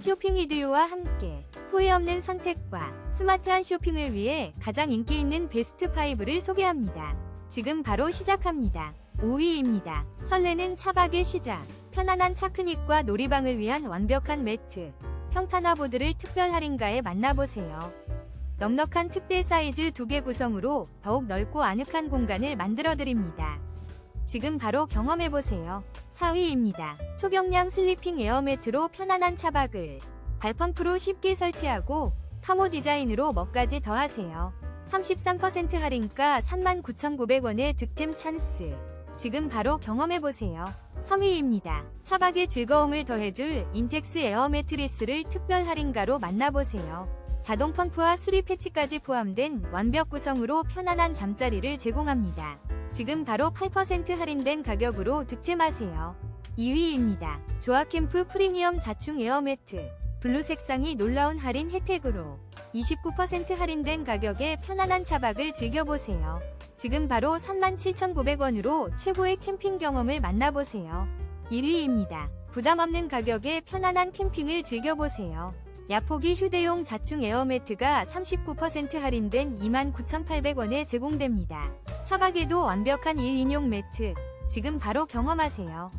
쇼핑 이디오와 함께 후회 없는 선택과 스마트한 쇼핑을 위해 가장 인기 있는 베스트 5를 소개합니다. 지금 바로 시작합니다. 5위입니다. 설레는 차박의 시작. 편안한 차크닉과 놀이방을 위한 완벽한 매트. 평탄화 보드를 특별 할인가에 만나보세요. 넉넉한 특대 사이즈 두개 구성으로 더욱 넓고 아늑한 공간을 만들어 드립니다. 지금 바로 경험해보세요. 4위입니다. 초경량 슬리핑 에어매트로 편안한 차박을 발펌프로 쉽게 설치하고 카모 디자인으로 멋까지 더하세요. 33% 할인가 39,900원의 득템 찬스. 지금 바로 경험해보세요. 3위입니다. 차박의 즐거움을 더해줄 인텍스 에어 매트리스를 특별 할인가로 만나보세요. 자동 펌프와 수리 패치까지 포함된 완벽 구성으로 편안한 잠자리를 제공합니다. 지금 바로 8% 할인된 가격으로 득템하세요. 2위입니다. 조아캠프 프리미엄 자충 에어 매트. 블루 색상이 놀라운 할인 혜택으로 29% 할인된 가격에 편안한 차박을 즐겨보세요. 지금 바로 37,900원으로 최고의 캠핑 경험을 만나보세요. 1위입니다. 부담 없는 가격에 편안한 캠핑을 즐겨보세요. 야포기 휴대용 자충 에어매트가 39% 할인된 29,800원에 제공됩니다. 차박에도 완벽한 1인용 매트. 지금 바로 경험하세요.